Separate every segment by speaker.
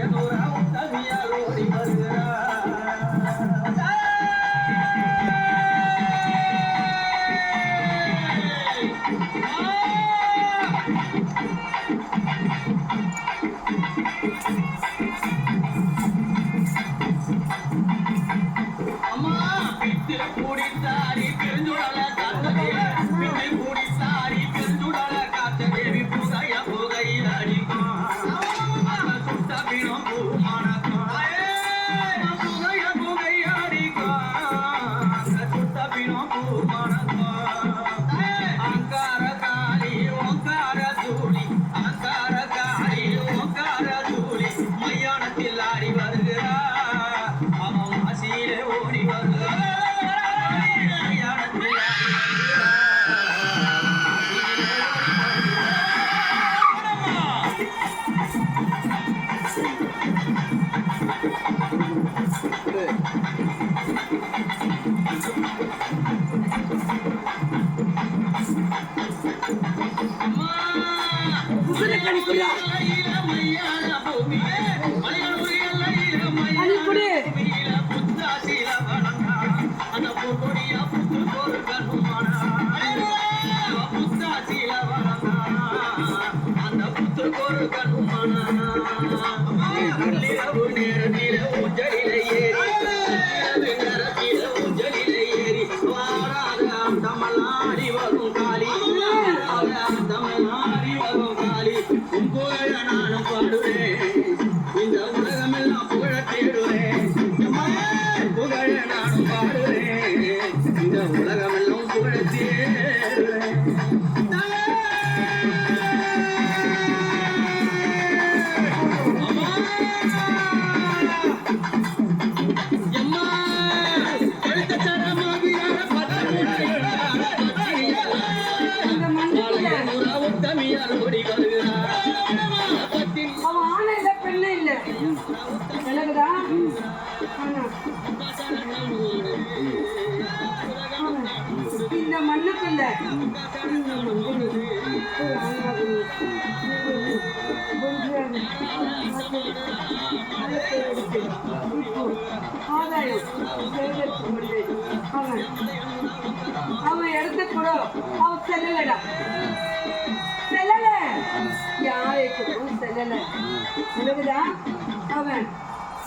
Speaker 1: ஏதோ ஒரு 这样我来给他们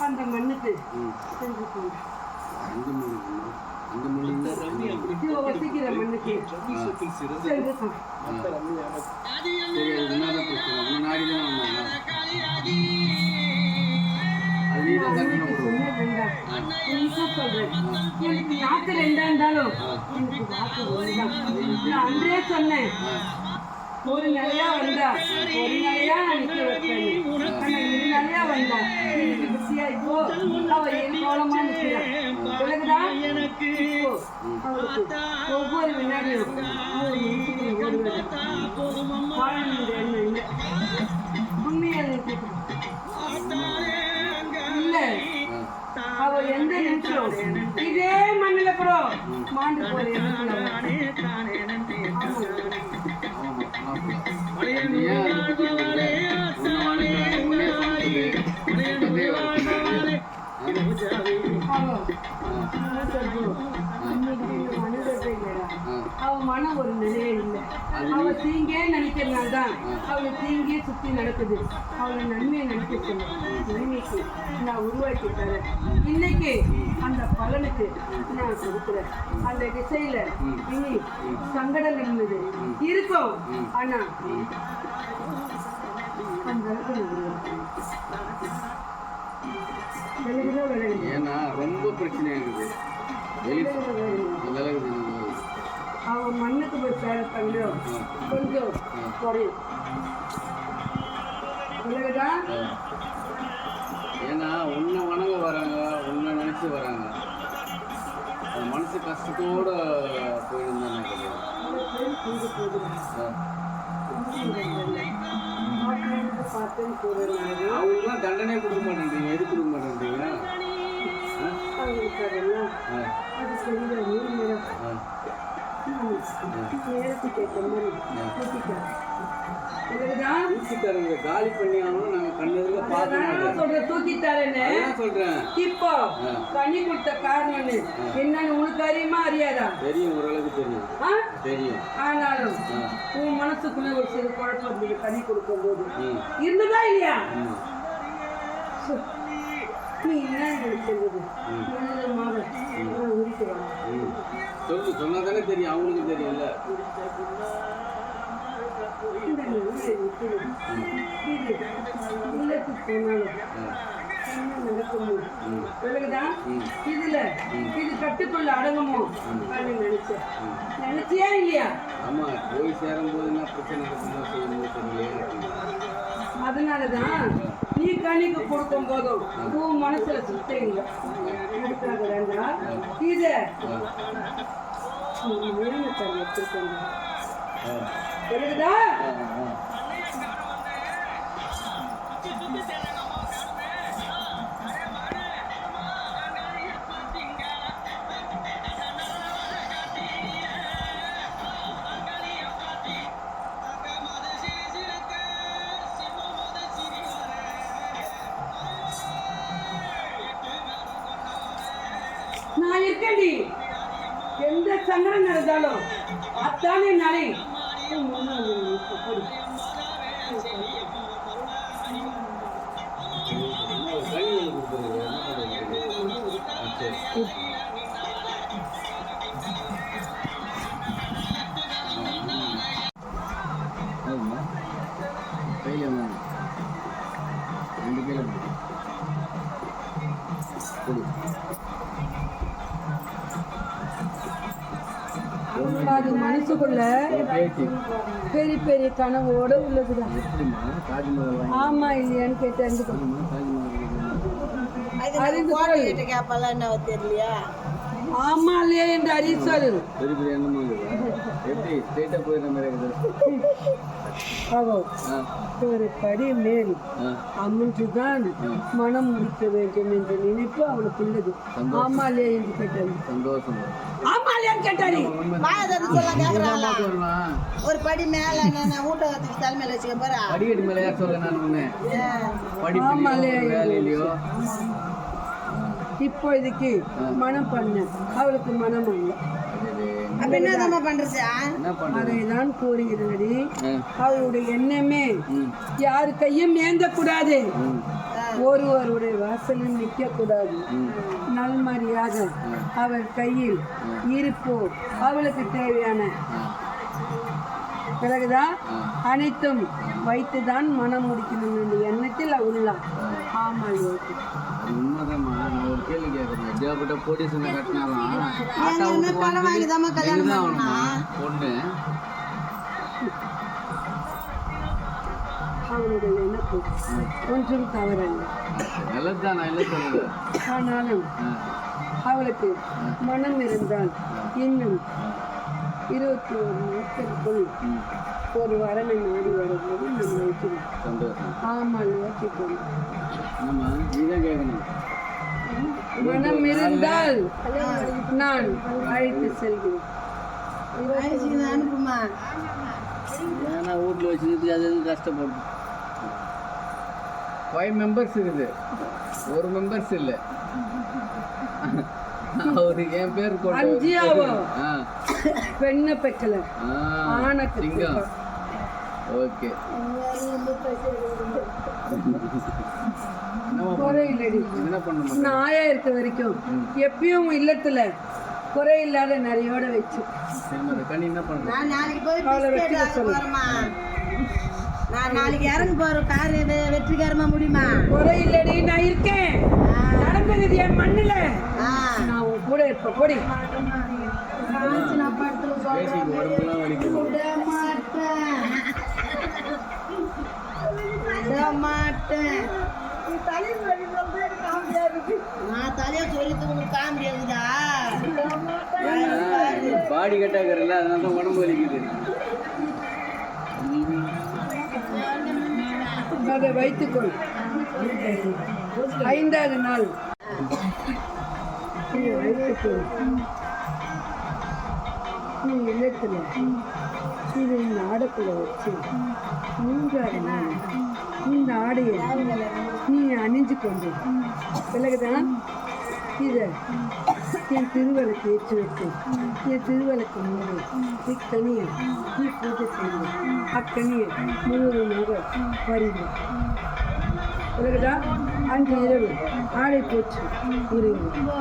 Speaker 1: அந்த மண்ணுக்கு. செஞ்சு வசிக்கிற மண்ணுக்கு. செஞ்சு எனக்கு அன்றே சொன்னேன். ஒரு நிலையா வந்தா ஒரு நிலையா நிலையா வந்தா பிஸியா இப்போ அவ கோலமா நிக்கிறா. விளக்குதா ஒவ்வொரு வினாடியும் இல்ல.
Speaker 2: அவ எந்த நிமிஷம்? இதே மண்ணில புறம்
Speaker 3: மாண்டு
Speaker 2: போறேன் Yeah. ஒரு நிலையே இல்லை. அவ தீங்கே நினைக்கிறனால தான் அவளுக்கு தீங்கே சுத்தி நடக்குது. அவளை நன்மையை நினைக்க நன்மைக்கு நான் உருவாக்கி தரேன். இன்னைக்கு அந்த பலனுக்கு நான் கொடுக்குறேன். அந்த திசையில இனி சங்கடம் இருந்தது இருக்கும். ஆனா அந்த அளவுக்கு.
Speaker 3: ஏன்னா ரொம்ப பிரச்சனையா இருக்குது வெளி
Speaker 2: விலகுதோ விலகுது.
Speaker 3: விலகுது
Speaker 2: அவன் மண்ணுக்கு போய் சேரத்தங்களோ கொஞ்சம் குறையும் விலகுதா?
Speaker 3: ஏன்னா உன்னை வணங்க வராங்க உன்னை நினைச்சு வராங்க. மனசு கஷ்டத்தோட
Speaker 2: கூறுறாரு
Speaker 3: அவங்களுக்குலாம் தண்டனை கொடுக்க மாட்டேன்றீங்க எது கொடுக்க மாட்டேன்றீங்க?
Speaker 2: அவங்களுக்கு அதெல்லாம் அது
Speaker 3: ஊசிக்காரங்க காலி பண்ணி ஆகணும் நாங்கள் கண்ணெதிரில் பார்க்கணும்
Speaker 2: நான் சொல்ற தூக்கிட்டாரேன்னு
Speaker 3: அதான் சொல்கிறேன்
Speaker 2: இப்போ கனி கொடுத்த காரணம்னு. என்னன்னு உனக்கு அறியுமா அறியாதா?
Speaker 3: தெரியும் ஓரளவுக்கு தெரியும். தெரியும்.
Speaker 2: ஆனாலும் உன் மனசுக்குள்ள ஒரு சிறு குழப்பம் கனி கொடுக்கும்போது.
Speaker 3: ம்
Speaker 2: இருந்ததா இல்லையா? நீ என்ன
Speaker 3: ம். சொல்லு சொன்னால் தானே தெரியும் அவங்களுக்கு ம்
Speaker 2: இதுல இது கட்டுக்குள்ள அடங்குமோ? அப்படின்னு நினைச்சேன். நினைச்சியா இல்லையா?
Speaker 3: ஆமாம் போய் சேரும்போது என்ன பிரச்சனை சொல்லும்போது தெரியலையே.
Speaker 2: அதனாலதான் நீ கணிக்கு கொடுக்கும் போதும் உன் மனசுல சுத்தம் இல்லை. அதுக்காக வேண்டாம் இத நீ மேலத்தை பெரிய பெரிய கனவோட உள்ளதுதான். ஆமா இல்லையான்னு கேட்டு அறிந்து
Speaker 4: என்ன தெரியலையா?
Speaker 2: ஆமா இல்லையா என்று அறிய சொல்
Speaker 3: பெரிய பெரிய எண்ணமா எப்படி? ஸ்ட்ரெயிட்டாக போயிடுற மாதிரி இருக்குது.
Speaker 2: ஒரு படி மேல். அமுன்றுதான் மனம் முடிக்க வேண்டும் என்ற நினைப்பு அவளுக்கு உள்ளது ஆமா இல்லையா என்று கேட்டாரு
Speaker 3: சந்தோஷம்.
Speaker 2: இல்லையான்னு கேட்டாரு.
Speaker 4: மாயதன் சொல்ல கேக்குறாங்களா
Speaker 3: சொல்லலாம்
Speaker 4: ஒரு படி மேல நான் ஊட்டகத்துக்கு தலைமையில வச்சுக்க போறா.
Speaker 3: அடிக்கடி மேலே யார் சொல்ல நான் ஒன்று படிப்புலையோ வேலையிலையோ.
Speaker 2: இப்போதைக்கு மனம் பண்ண. அவளுக்கு மனம் அல்ல
Speaker 3: அது
Speaker 4: அப்ப என்னதாம்மா பண்றது ஆ?
Speaker 3: என்ன பண்ணுறது
Speaker 2: அதை தான் கூறுகிறபடி
Speaker 3: ஆ.
Speaker 2: அவளுடைய எண்ணமே யாரு கையும் ஏந்தக்கூடாது. ஒருவருடைய வாசலில் நிற்கக்கூடாது.
Speaker 3: ம்
Speaker 2: நல்மரியாக அவள் கையில் இருப்போ அவளுக்கு தேவையான பிறகுதான் அனைத்தும் வைத்துதான் மனம் முடிக்கணும் என்ற எண்ணத்தில் உள்ளான் ஆமாம்
Speaker 3: உண்மைதாம்மா நான் ஒரு கேள்வி கேட்குறேன். எப்படியாப்பட்ட போலீஸனை கட்டினாலும்
Speaker 4: பண்ணா
Speaker 2: அவளுடைய எண்ணத்து. ஒன்றும் தவறல்ல. ஆனாலும் அவளுக்கு மனம் இருந்தால் இன்னும் இருபத்தி ஒரு நாட்களுக்குள்
Speaker 3: ம்
Speaker 2: ஒரு வரனை நாடி வரும்போது நம்ம
Speaker 3: சந்தோஷம்.
Speaker 2: ஆமாம்
Speaker 3: கேட்கணும்.
Speaker 2: மனம் இருந்தால் நான் அழைத்து செல்கிறேன்.
Speaker 4: அனுப்புமா?
Speaker 3: ஏன்னா வீட்டில் வச்சுக்கிட்டு அது எதுவும் கஷ்டப்படும் ஃபைவ் மெம்பர்ஸ் இருக்குது. ஒரு மெம்பர்ஸ் இல்லை. அவரு என் பேர்? ஆ.
Speaker 2: பெண்ணை பெக்கல
Speaker 3: ஆ
Speaker 2: ஆணை
Speaker 3: சிங்கம். ஓகே.
Speaker 2: ஆயா இருக்க வரைக்கும் எப்பயும் இல்லத்துல குறை இல்லாத நிறையோட வச்சு.
Speaker 3: கண்ணி என்ன பண்ணுறேன்
Speaker 4: நான் நாளைக்கு இறங்க போறோம் கார் வெற்றிகரமா முடியுமா?
Speaker 2: குறை இல்லடி நான் இருக்கேன். நடந்தது என் மண்ணுல. நான் உன் கூட இருப்பேன் போடி.
Speaker 4: நான் படத்துல மாட்டேன் நான் தலையை சொல்லிட்டு உங்களுக்கு காமெடி இருக்குதா
Speaker 3: பாடி கட்டாக்கிறல்ல அதனால தான் உடம்பு வலிக்குது.
Speaker 2: அதை வைத்துக்கொள். ஐந்தாவது நாள். இதை வைத்துக்கொள் நீ இந்த ஆடைக்குள்ள வச்சு மூன்றாவது நாள் இந்த ஆடையை நீ அணிஞ்சு கொண்டு விலகுதான் இதை. என் திருவிளக்கு ஏற்றி வைத்து என் திருவிளக்கு மூடு இக்கனியை நீ பூஜை செய்து அக்கனியை முழுவதுமாக வருது உலகடா அன்று இரவு ஆடை போச்சு இருங்க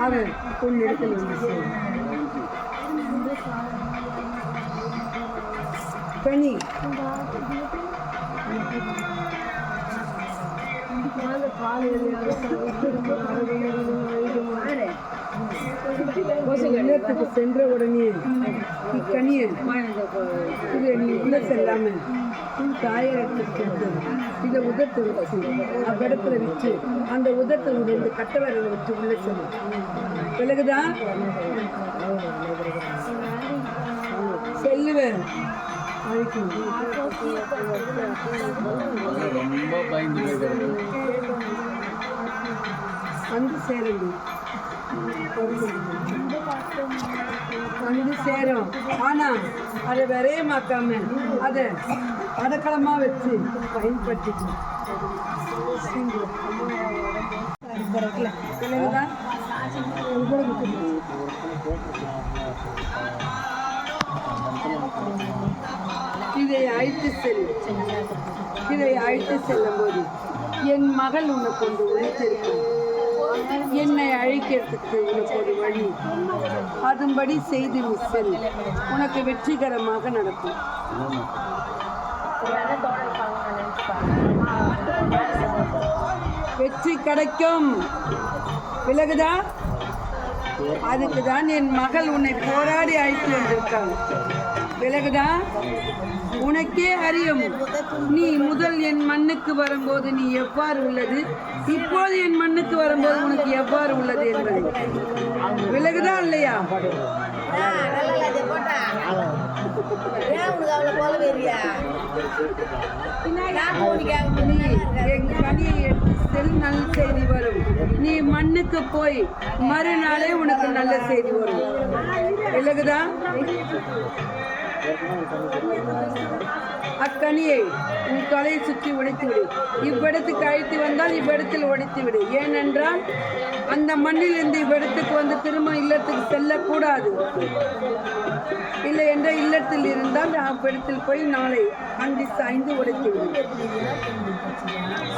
Speaker 2: அவன் உன்னிடத்தில் வந்து சேரும். கனி. இல்லத்துக்கு சென்ற உடனே இக்கனியை இது நீ உள்ள செல்லாம இதை உதட்டு வச்சு அவ்விடத்துல வச்சு அந்த உதட்டை இந்த கட்ட வச்சு உள்ள செல்லும் விலகுதா? செல்லுவேன்
Speaker 3: ரொம்ப பயந்து
Speaker 2: வந்து சேருங்க வந்து சேரும் ஆனா அதை விரையமாக்காம அதை அடக்கலமா வச்சு பயன்படுத்திக்கணும் இதை அழைத்து செல் இதை அழைத்து செல்லும் போது என் மகள் உன்னை கொண்டு உழைத்திருக்கிறேன் என்னை அழைக்கிறதுக்கு உனக்கு ஒரு வழி. அதுபடி செய்து நீ செல். உனக்கு வெற்றிகரமாக நடக்கும். வெற்றி கிடைக்கும். விலகுதா? அதுக்கு தான் என் மகள் உன்னை போராடி அழைத்து வந்திருக்காங்க விலகுதா? உனக்கே அறியும். நீ முதல் என் மண்ணுக்கு வரும்போது நீ எவ்வாறு உள்ளது? இப்போது என் மண்ணுக்கு வரும்போது உனக்கு எவ்வாறு உள்ளது என்பது. விலகுதா இல்லையா?
Speaker 4: நல்ல
Speaker 2: செய்தி வரும். நீ மண்ணுக்கு போய் மறுநாளே உனக்கு நல்ல செய்தி வரும். விலகுதா? அக்கனியை உன் தலையை சுற்றி உடைத்துவிடு இவ்விடத்துக்கு அழைத்து வந்தால் இவ்விடத்தில் உடைத்துவிடு ஏனென்றால் அந்த மண்ணிலிருந்து இவ்விடத்துக்கு வந்து திரும்ப இல்லத்துக்கு செல்லக்கூடாது. இல்லை என்ற இல்லத்தில் இருந்தால் அவ்விடத்தில் போய் நாளை அண்டி சாய்ந்து உடைத்துவிடு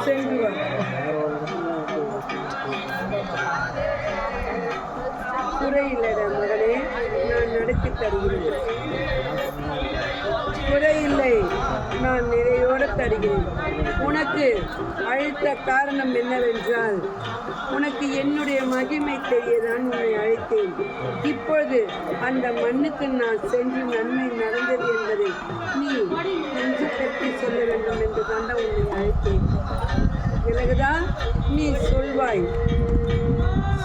Speaker 2: சென்று குறையில்லை மகளே நான் நடத்தி தருகிறேன். குறையில்லை நான் நிறையோடு தருகிறேன். உனக்கு அழைத்த காரணம் என்னவென்றால் உனக்கு என்னுடைய மகிமை தெரியதான் உன்னை அழைத்தேன். இப்பொழுது அந்த மண்ணுக்கு நான் சென்று நன்மை நடந்தது என்பதை நீ நெஞ்சு தட்டி சொல்ல வேண்டும் என்று தான் உன்னை அழைத்தேன். பிறகுதான் நீ சொல்வாய்.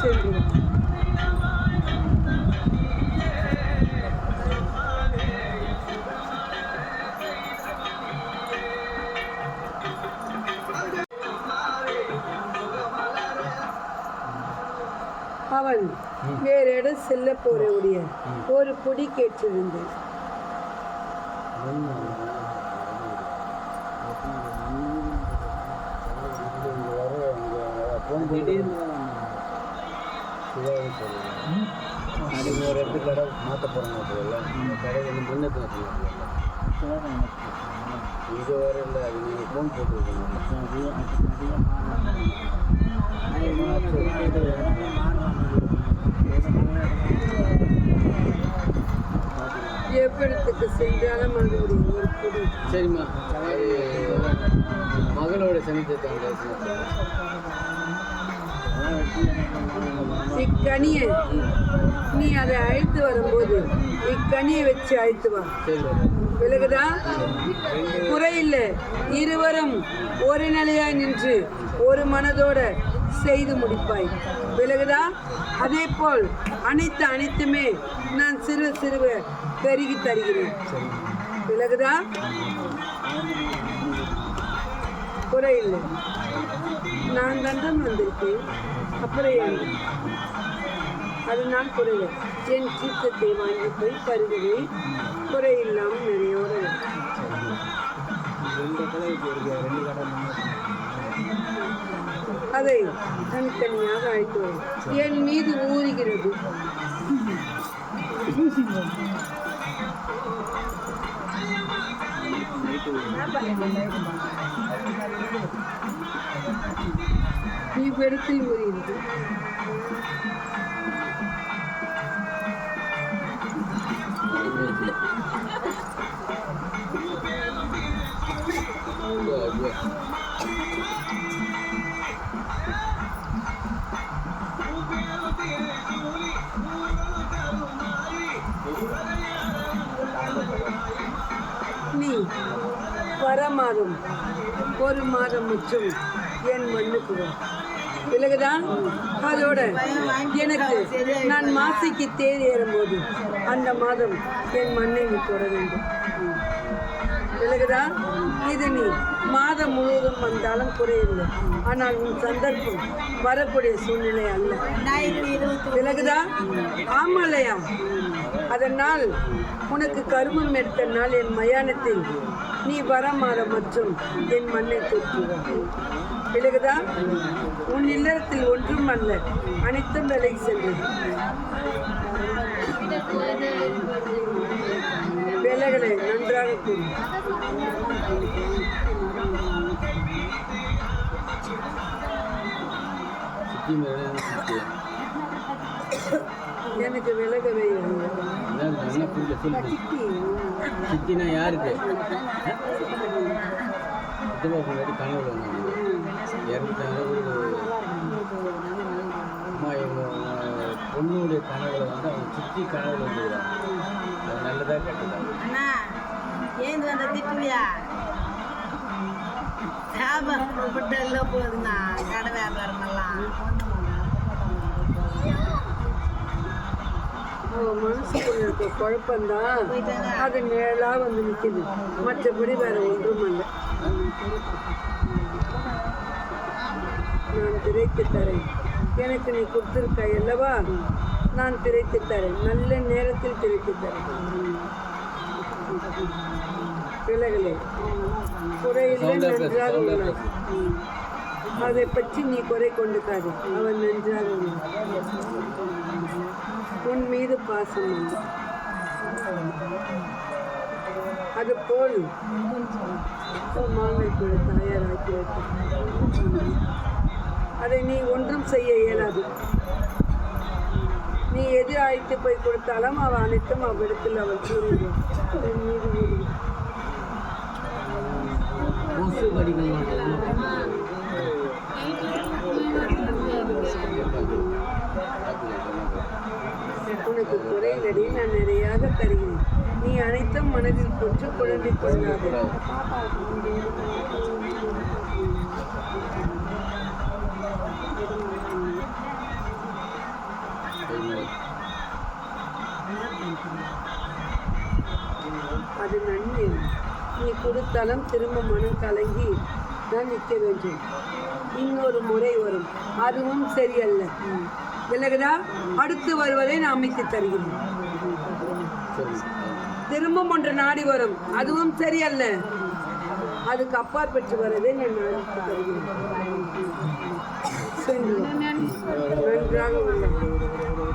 Speaker 2: சென்று செல்ல போறவுடைய ஒரு பொடி கேட்டிருந்தேன்
Speaker 3: அதுக்கு ஒரு இடத்துக்கு கடை மாற்ற போகிறாங்க போல இந்த கடை வந்து முன்னேற்ற இது வர இல்லை அது நீங்கள் ஃபோன்
Speaker 2: எவ்விடத்துக்கு சென்றாலும் மறுபடியும் ஒரு பொடி
Speaker 3: சரிம்மா. மகளோட சனித்தை
Speaker 2: இக்கனியை நீ அதை அழைத்து வரும்போது இக்கனியை வச்சு அழைத்து வா. விலகுதா? குறையில்லை இருவரும் ஒரு நிலையாய் நின்று ஒரு மனதோட செய்து முடிப்பாய். விலகுதா அதே போல் அனைத்து அனைத்துமே நான் சிறு சிறுவ பெருகி தருகிறேன். விலகுதா? குறையில்லை. நான் கண்டம் வந்திருக்கேன். அப்புறம் என்ன அதனால் குறைய என் சீத்தத்தை வாங்கி போய் பருகுவேன். குறையில்லாமல் நிறையோடு
Speaker 3: ரெண்டு கடை ரெண்டு கடை
Speaker 2: அதை தனித்தனியாக அழைத்து வரும். என் மீது ஊறுகிறது. இவ்விடத்தில் ஊறுகிறது மாறும். ஒரு மாதம் மற்றும் என் மண்ணுக்கு வா விலகுதான்? அதோட எனக்கு நான் மாசிக்கு தேர் ஏறும்போது அந்த மாதம் என் மண்ணை நீ வேண்டும். விலகுதா இது நீ மாதம் முழுவதும் வந்தாலும் குறையில்லை. ஆனால் உன் சந்தர்ப்பம் வரக்கூடிய சூழ்நிலை அல்ல. விலகுதா? ஆமாலையா அதனால் உனக்கு கருமம் எடுத்த நாள் என் மயானத்தில் நீ வரமாற மற்றும் என் மண்ணை தூக்குவார் விலகுதா? உன் இல்லறத்தில் ஒன்றும் அல்ல அனைத்தும் விலைக்கு சென்றது வேலைகளை நன்றாக
Speaker 3: கூறும் Thank you.
Speaker 2: எனக்கு விலகவே இல்லை.
Speaker 3: என்ன என்ன புரியல சொல்லு சித்தினா யாருக்கு? சித்தப்பா முன்னாடி கனவு இறந்துட்டாங்க. அம்மா இவங்க பொண்ணுடைய கனவுல வந்து அவங்க சித்தி கனவுல வந்துருக்காங்க அது நல்லதாக
Speaker 4: வந்த திட்டுவியா? வியாபாரம் எல்லாம் போகுதுண்ணா கடை வியாபாரம் எல்லாம்
Speaker 2: மனசுக்குள்ள இருக்க
Speaker 4: போயிட்டாங்க
Speaker 2: அது நிழலா வந்து நிற்குது மற்றபடி வேற ஒன்றும் அல்ல நான் திரைத்து தரேன். எனக்கு நீ கொடுத்துருக்காய் அல்லவா? நான் திரைத்து தரேன். நல்ல நேரத்தில் திரைத்து தரேன். பிள்ளைகளே குறையில்லை நன்றாக உள்ளார் அதை பற்றி நீ குறை கொண்டுக்காது. அவன் நன்றாக உள்ளான். உன் மீது பாசம் உண்டு. அதுபோல் மாங்கல் கூட தயாராக்கி வைத்தார் அதை நீ ஒன்றும் செய்ய இயலாது. நீ எது அழைத்து போய் கொடுத்தாலும் அவள் அனைத்தும் அவ்விடத்தில் அவள் கூறுகிறான் உன் மீது ஊறுகிறாள். நான் நிறையாக தருகிறேன். நீ அனைத்தும் மனதில் கொன்று குழம்பிக் கொள்ளாது. அது நன்மை. நீ கொடுத்தாலும் திரும்ப மனம் கலங்கி தான் நிற்க வேண்டும். இன்னொரு முறை வரும். அதுவும் சரியல்ல. விலகுதா? அடுத்து வருவதை நான் அமைத்து தருகிறேன். திரும்பும் ஒன்று நாடி வரும். அதுவும் சரியல்ல. அதுக்கு அப்பாற்பட்டு வரதை நான் நன்றாக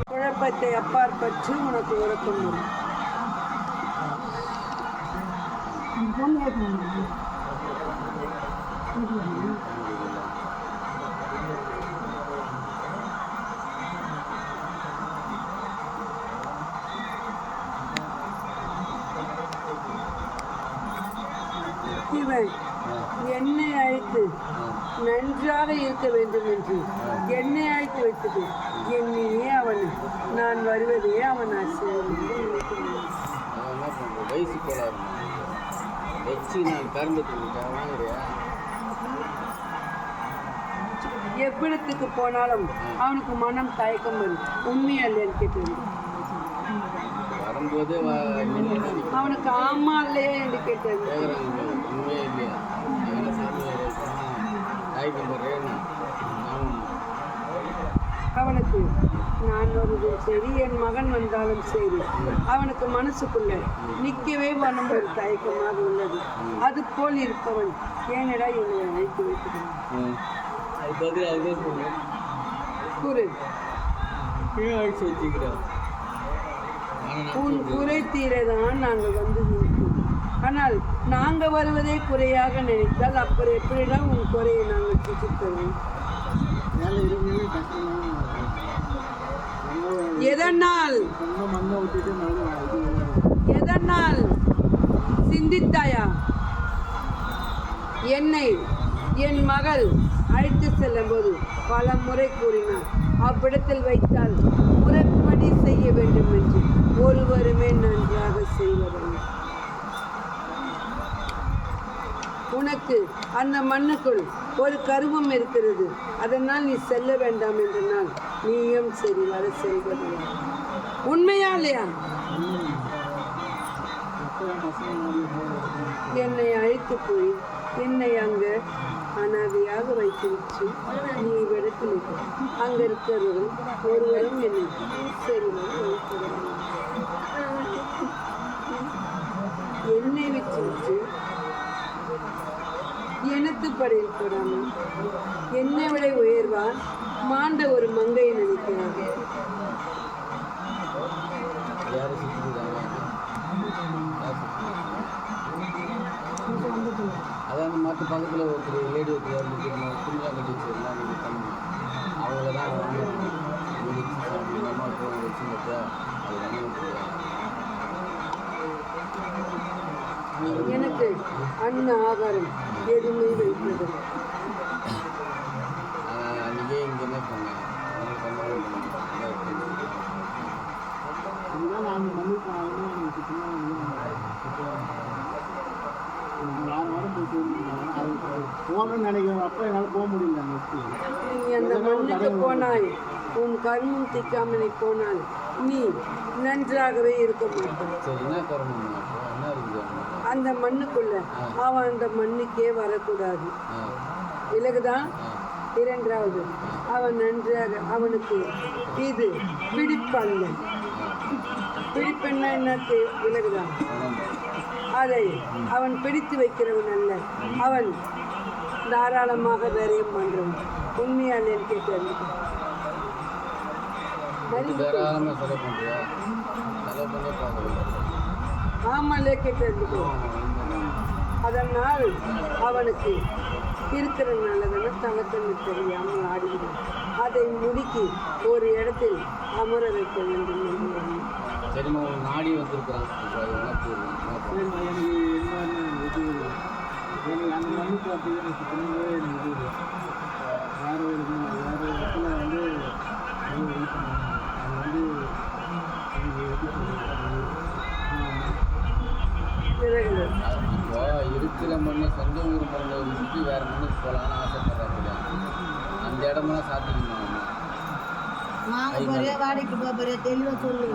Speaker 2: குழப்பத்தை குழப்பத்தை பற்றி உனக்கு உறக்கம் வரும் இருக்க வேண்டும் என்று என்னை அழைத்து வைத்தது. என்னையே அவன் நான் வருவதே அவன்
Speaker 3: வயசு கோளாறு வச்சு நான் கறந்து வாங்குறியா
Speaker 2: எவ்விடத்துக்கு போனாலும் அவனுக்கு மனம் தயக்கம் வரும். உண்மையா இல்லையான்னு கேட்டது
Speaker 3: வரும்போதே
Speaker 2: அவனுக்கு ஆமா இல்லையா என்று கேட்டது
Speaker 3: உண்மையே இல்லையா?
Speaker 2: அவனுக்கு நான் வருவதும் சரி என் மகன் வந்தாலும் சரி அவனுக்கு மனசுக்குள்ள நிற்கவே மனம் ஒரு தயக்கமாக உள்ளது. அது போல் இருப்பவன் ஏனடா என்னை அழைத்து வைக்கிறான்
Speaker 3: சொல்லுவேன்
Speaker 2: கூறு. குறை தீரதான் நாங்கள் வந்து ஆனால் நாங்கள் வருவதே குறையாக நினைத்தால் அப்புறம் எப்படிதான் உன் குறையை நாங்கள் எதனால்? எதனால்? சிந்தித்தாயா? என்னை என் மகள் அழைத்து செல்லும்போது பல முறை கூறினார் அவ்விடத்தில் வைத்தால் முறைப்படி செய்ய வேண்டும் என்று ஒருவருமே நன்றாக செய்வதில்லை. உனக்கு அந்த மண்ணுக்குள் ஒரு கருவம் இருக்கிறது. அதனால் நீ செல்ல வேண்டாம் என்று நான் நீயும் சரி வர செல்வதில்லை உண்மையா இல்லையா என்னை அழைத்து போய் என்னை அங்க அனாதையாக வைத்துவிட்டு நீ விடத்தில் இரு. அங்க இருக்கிறவர்கள் ஒருவரும் என்னை சரி வர வைக்கிறார்கள் என்னை விட்டுவிட்டு எனக்கு படையில் போடாமல் என்னை விட உயர்வான் மாண்ட ஒரு மங்கையை
Speaker 3: சுற்றுறாங்க அதான் மற்ற பக்கத்தில் ஒருத்தர் லேடி ஒருத்தர் துணியாக கட்டி வச்சிருந்தா நீங்கள் பண்ணணும் அவங்கள தான் நம்ம வச்சு அது
Speaker 2: எனக்கு அன்ன ஆகாரம் எதுவுமே
Speaker 3: அன்றைக்கே இங்கே என்ன பண்ணேன்
Speaker 5: போகணும்னு நினைக்கிறேன் அப்போ என்னால் போக முடியல
Speaker 2: நீ அந்த மண்ணுக்கு போனாய். உன் கர்மம் திக்காமல் நீ போனால் நீ நன்றாகவே இருக்க மாட்டாய். அந்த மண்ணுக்குள்ள அவன் அந்த மண்ணுக்கே வரக்கூடாது.
Speaker 3: ஆ
Speaker 2: விலகுதான் இரண்டாவது அவன் நன்றாக அவனுக்கு இது பிடிப்பல்ல பிடிப்பென்னா என்னக்கு? விலகுதான் அதை அவன் பிடித்து வைக்கிறவன் அல்ல. அவன் தாராளமாக வேறையும் பண்றவன். உண்மையால் என் கேட்டது
Speaker 3: தாராளமாக செலவு பண்ணுறியா செலவு பண்ணி பார்க்கணும்
Speaker 2: ஆமாலே கேட்டது அதனால் அவனுக்கு இருக்கிற நல்லதான தனக்கண்ணு தெரியாமல் ஆடுகிறான் அதை முடுக்கி ஒரு இடத்தில் அமர வைக்க வேண்டும் என்று.
Speaker 3: சரிம்மா நாடி வந்திருக்கிறான்?
Speaker 5: எனக்கு அந்த மண்ணு பார்த்து எனக்கு சுத்தமாகவே எனக்கு இது வேற ஒரு இது, வேற ஒரு இடத்துல வந்து அது இது பண்ணாங்க. அது வந்து எனக்கு எப்படி சொல்றது?
Speaker 2: பிறகு
Speaker 3: இப்போ இருக்கிற மண்ணை சொந்த ஊர் மண்ணை விட்டு வேற மண்ணுக்கு போகலான்னு ஆசைப்படுறாங்க அந்த இடமெல்லாம் சாத்திக்கணும்
Speaker 4: வாங்க போறியா? வாடகைக்கு போக போறியா? தெளிவாக சொல்லு.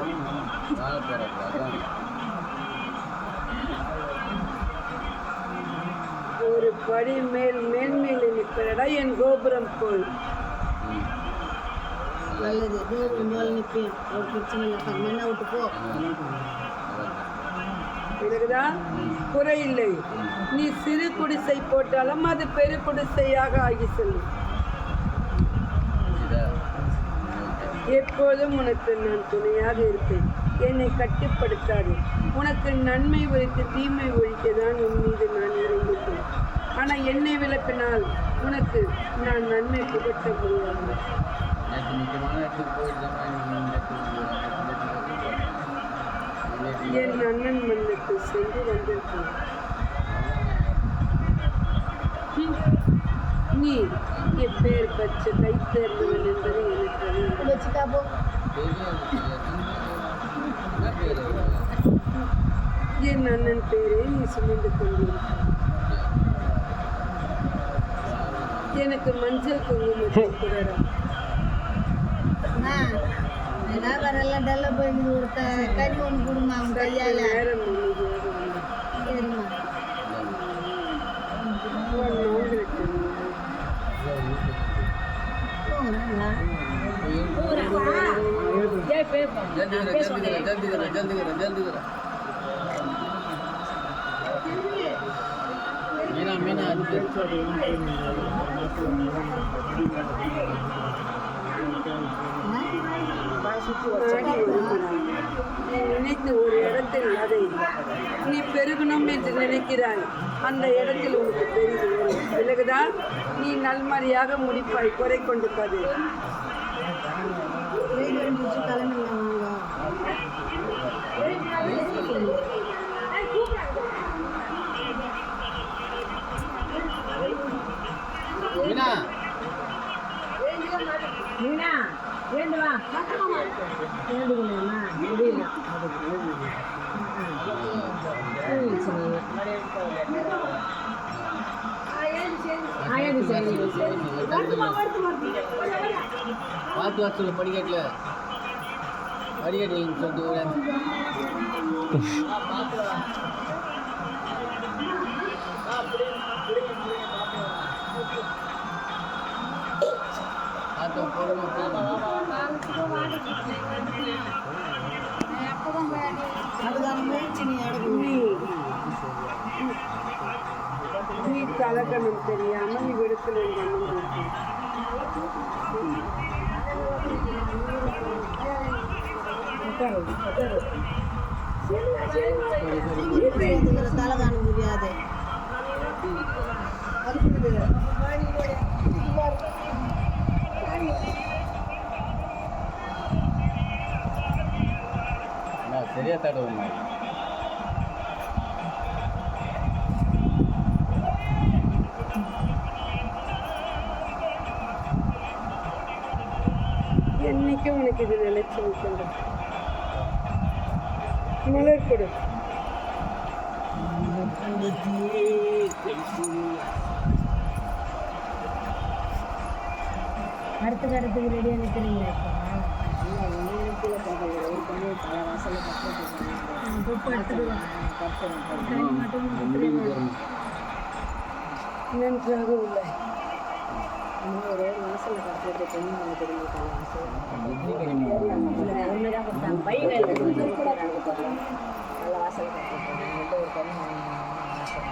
Speaker 2: ஒரு படி மேல் மேன்மேல் நிற்படா என் கோபுரம் போல்.
Speaker 4: நல்லது. தூரம் முதல்ல நிற்பேன் ஒரு பிரச்சனை இல்லை. கம்மியாக விட்டு போ.
Speaker 2: விலகுதா குறையில்லை நீ சிறு குடிசை போட்டாலும் அது பெரு குடிசையாக ஆகி செல்லும்
Speaker 3: புரியுதா
Speaker 2: எப்போதும் உனக்கு நான் துணையாக இருப்பேன். என்னை கட்டுப்படுத்தாது. உனக்கு நன்மை ஒழித்து தீமை ஒழிக்க தான் உன் மீது நான் இறங்கிட்டேன் ஆனால் என்னை விளக்கினால் உனக்கு நான் நன்மை புகட்ட முடியாது. என் அண்ணன் மண்ணுக்கு சென்று வந்திருக்கேன். நீ எப்பேர் பச்ச கை தேர்ந்தவன் என்பதை எனக்கு அறியும்
Speaker 4: வச்சுட்டா போ
Speaker 3: என்ன பேர்
Speaker 2: என் அண்ணன் பேரை நீ சுமந்து கொண்டிருக்கிறாய் எனக்கு மஞ்சள் குங்குமத்தை கூடடா
Speaker 4: வரலாம் டல்ல போயிடுது ஒருத்த கறி ஒன்று கொடுமா அவன் கையால்.
Speaker 3: जल्दी करो जल्दी करो जल्दी करो जल्दी करो मीना मीना
Speaker 2: நாடி வருகிறாய். நீ நினைத்து ஒரு இடத்தில் அதை நீ பெருகணும் என்று நினைக்கிறாய் அந்த இடத்தில் உனக்கு பெருகு விலகுதா நீ நல்மறியாக முடிப்பாய். குறை கொண்டு
Speaker 4: மீனா. ஏண்டு வா. ஏண்டுங்களா முடியல ஆயாது சரி
Speaker 3: பார்த்து வர சொல்லு படிக்கட்டில். படிக்கட்டில் சொல்லிட்டு
Speaker 4: அதுக்கான முயற்சி நீ
Speaker 2: நீ தெரியாமல் நீ விடுக்கல
Speaker 4: இதுல
Speaker 3: சரியா தடவை
Speaker 2: என்னைக்கும் உனக்கு இது நிலைச்சு நிற்கின்ற மலர் கொடு
Speaker 4: அடுத்துக்கு அடுத்துக்கு ரெடியாக நிற்கிறீங்க
Speaker 2: நன்றாக அம்மாவோட
Speaker 6: வாசலில் பார்த்துட்டு பொண்ணு வந்து தெரிஞ்சுக்காங்க பையன் கூட நாங்கள் போகிறோம் நல்ல வாசல் ஒரு பொண்ணு வாசல்